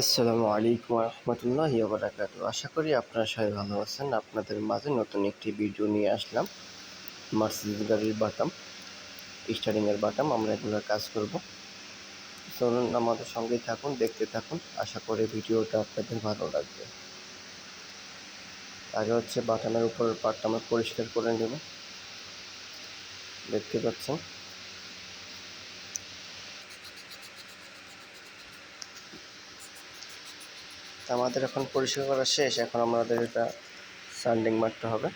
আসসালামু আলাইকুম রহমতুল্লাহ বারাকাত আশা করি আপনারা সবাই ভালো আছেন। আপনাদের মাঝে নতুন একটি ভিডিও নিয়ে আসলাম। মার্সিডিজ গাড়ির বাটাম স্টারিংয়ের বাটাম, আমরা এগুলোর কাজ করব। চলুন আমাদের সঙ্গেই থাকুন, দেখতে থাকুন। আশা করি ভিডিওটা আপনাদের ভালো লাগবে। আগে হচ্ছে বাটামের উপর পাটটা আমরা পরিষ্কার করে নেব। দেখতে পাচ্ছেন? আমাদের এখন পরিষ্কার করা শেষ, এখন আমাদের এটা সান্ডিং মারতে হবে।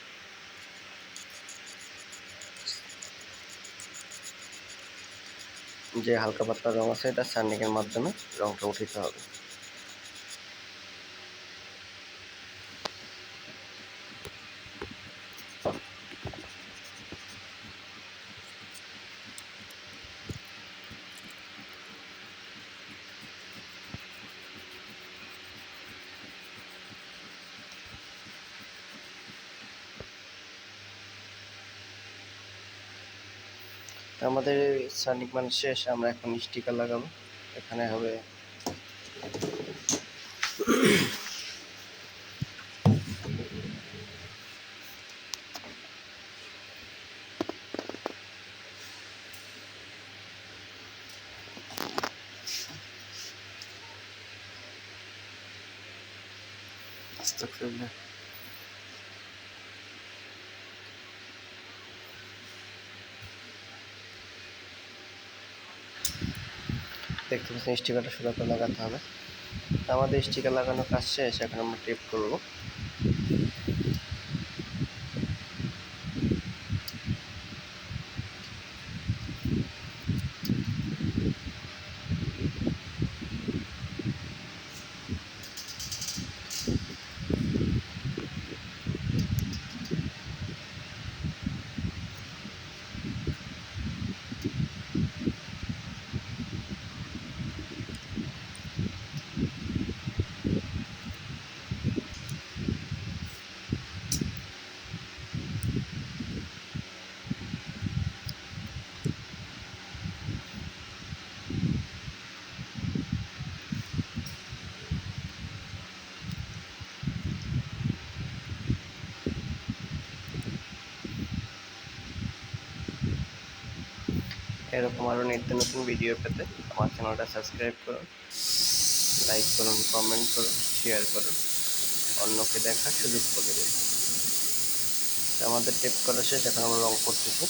যে হালকা পাতলা রঙ আছে, এটা সান্ডিংয়ের মাধ্যমে রঙটা উঠিতে হবে। আমাদের সানিক মানে শেষ আমরা এখন স্টিকার লাগাবো। এখানে হবে আস্তাগফিরুল্লাহ। দেখতে পাচ্ছেন স্টিকারটা সুন্দর করে লাগাতে হবে। আমাদের স্টিকার লাগানোর কাজ শেষ, এখন আমরা টেপ করব। এরকম আরও নিত্য নতুন ভিডিও পেতে আমার চ্যানেলটা সাবস্ক্রাইব করুন লাইক করুন কমেন্ট করুন শেয়ার করুন, অন্যকে দেখার সুযোগ করে দিন। আমাদের টেপ করা শেষ, এখন আমরা রং করতেছি।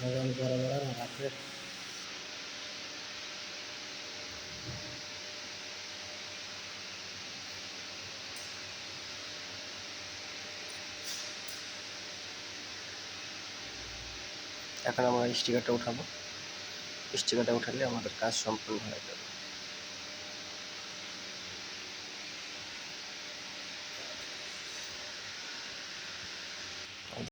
ভগবান বড় এখন আমরা স্টিকারটা উঠাবো। স্টিকারটা উঠালে আমাদের কাজ সম্পূর্ণ হয়ে যাবে।